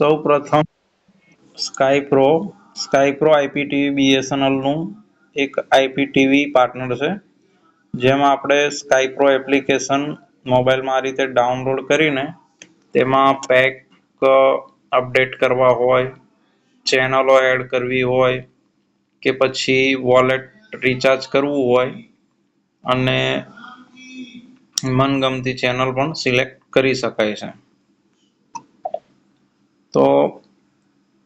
સૌ પ્રથમ sky pro sky pro IPTV બીએસએનએલનું એક આઈપીટીવી પાર્ટનર છે. જેમાં આપણે સ્કાય પ્રો એપ્લિકેશન મોબાઈલમાં આ રીતે ડાઉનલોડ કરીને તેમાં પેક અપડેટ કરવા હોય ચેનલો એડ કરવી હોય કે પછી વોલેટ રિચાર્જ કરવું હોય અને મનગમતી ચેનલ પણ સિલેક્ટ કરી શકાય છે. તો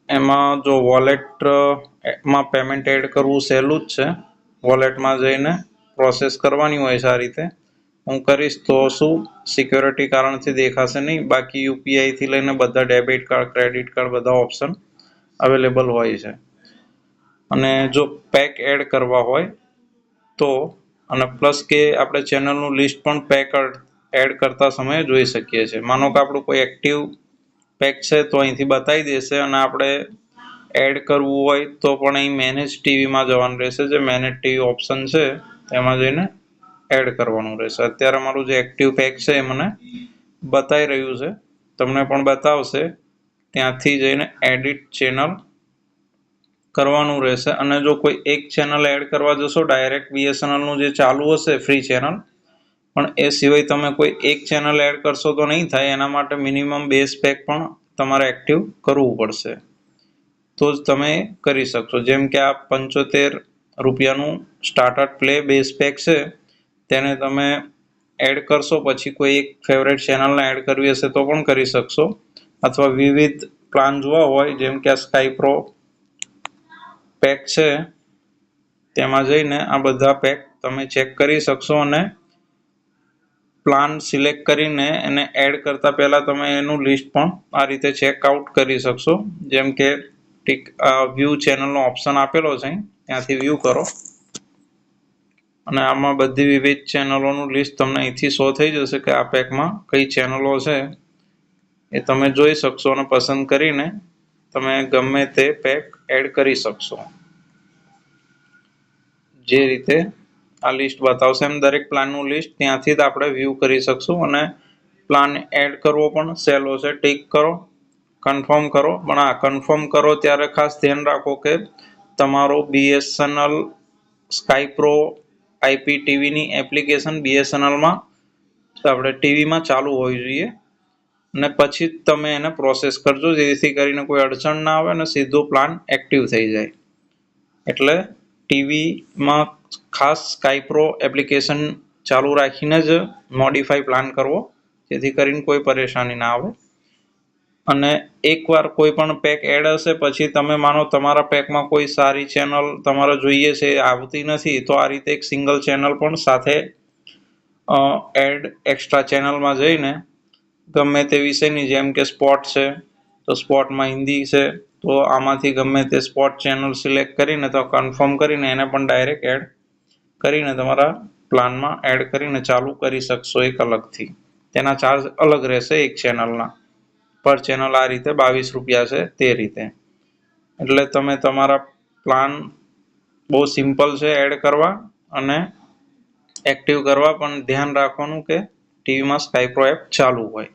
એમાં જો વોલેટમાં પેમેન્ટ એડ કરવું સહેલું જ છે. વોલેટમાં જઈને પ્રોસેસ કરવાની હોય છે આ રીતે. હું કરીશ તો શું? સિક્યોરિટી કારણથી દેખાશે નહીં. બાકી યુપીઆઈથી લઈને બધા ડેબિટ કાર્ડ ક્રેડિટ કાર્ડ બધા ઓપ્શન અવેલેબલ હોય છે. અને જો પેક એડ કરવા હોય તો, અને પ્લસ કે આપણે ચેનલનું લિસ્ટ પણ પેક એડ કરતા સમયે જોઈ શકીએ છીએ. માનો કે આપણું કોઈ એક્ટિવ પેક છે તો અહીંથી બતાવી દેશે અને આપણે એડ કરવું હોય તો પણ અહીં મેનેજ ટીવીમાં જવાનું રહેશે. જે મેનેજ ટીવી ઓપ્શન છે તેમાં જઈને એડ કરવાનું રહેશે. અત્યારે મારું જે એક્ટિવ પેક છે એ મને બતાવી રહ્યું છે. તમને પણ બતાવશે. ત્યાંથી જઈને એડિટ ચેનલ કરવાનું રહેશે. અને જો કોઈ એક ચેનલ એડ કરવા જશો ડાયરેક્ટ બીએસએનએલનું જે ચાલુ હશે ફ્રી ચેનલ પણ એ સિવાય તમે કોઈ એક ચેનલ એડ કરશો તો નહીં થાય, એના માટે મિનિમમ બેઝ પેક પણ તમારે એક્ટિવ કરવું પડશે. તો જ તમે કરી શકશો. જેમ કે આ પંચોતેર રૂપિયાનું સ્ટાર્ટઅપ પ્લે બેઝ પેક છે, તેને તમે એડ કરશો, પછી કોઈ એક ફેવરેટ ચેનલને એડ કરવી હશે તો પણ કરી શકશો. અથવા વિવિધ પ્લાન જોવા હોય, જેમ કે આ સ્કાય પ્રો પેક છે, તેમાં જઈને આ બધા પેક તમે ચેક કરી શકશો અને પ્લાન સિલેક્ટ કરીને એને એડ કરતા પહેલાં તમે એનું લિસ્ટ પણ આ રીતે ચેકઆઉટ કરી શકશો. જેમ કે ટીક વ્યૂ ચેનલનો ઓપ્શન આપેલો છે ત્યાંથી વ્યૂ કરો. અને આમાં બધી વિવિધ ચેનલોનું લિસ્ટ તમને અહીંથી શો થઈ જશે કે આ પેકમાં કઈ ચેનલો છે. એ તમે જોઈ શકશો અને પસંદ કરીને તમે ગમે તે પેક એડ કરી શકશો. જે રીતે આ લિસ્ટ બતાવશે. એમ દરેક પ્લાનનું લિસ્ટ ત્યાંથી જ આપણે વ્યૂ કરી શકશું અને પ્લાન એડ કરવો પણ સહેલો છે. ટીક કરો કન્ફર્મ કરો. પણ આ કન્ફર્મ કરો ત્યારે ખાસ ધ્યાન રાખો કે તમારો બીએસએનએલ સ્કાય પ્રો આઈપી ટીવીની એપ્લિકેશન બીએસએનએલમાં આપણે ટીવીમાં ચાલુ હોવી જોઈએ. અને પછી તમે એને પ્રોસેસ કરજો. જેથી કરીને કોઈ અડચણ ના આવે અને સીધો પ્લાન એક્ટિવ થઈ જાય. એટલે ટીવીમાં ખાસ સ્કાયપ્રો એપ્લિકેશન ચાલુ રાખીને જ મોડિફાઈ પ્લાન કરવો, જેથી કરીને કોઈ પરેશાની ના આવે. અને એકવાર કોઈ પણ પેક એડ હશે, પછી તમે માનો તમારા પેકમાં કોઈ સારી ચેનલ તમારે જોઈએ છે, આવતી નથી, તો આ રીતે એક સિંગલ ચેનલ પણ સાથે એડ એક્સ્ટ્રા ચેનલમાં જઈને ગમે તે વિષયની જેમ કે સ્પોર્ટ છે, તો સ્પોર્ટમાં હિન્દી છે, તો આમાંથી ગમે તે સ્પોર્ટ ચેનલ સિલેક્ટ કરીને તો કન્ફર્મ કરીને એને પણ ડાયરેક્ટ એડ કરીને તમારા પ્લાનમાં એડ કરીને ચાલુ કરી શકશો એક અલગથી. તેના ચાર્જ અલગ રહેશે એક ચેનલના પર ચેનલ આ રીતે બાવીસ રૂપિયા છે તે રીતે. એટલે તમે તમારા પ્લાન બહુ સિમ્પલ છે એડ કરવા અને એક્ટિવ કરવા, પણ ધ્યાન રાખવાનું કે ટીવીમાં સ્કાયપ્રો એપ ચાલુ હોય.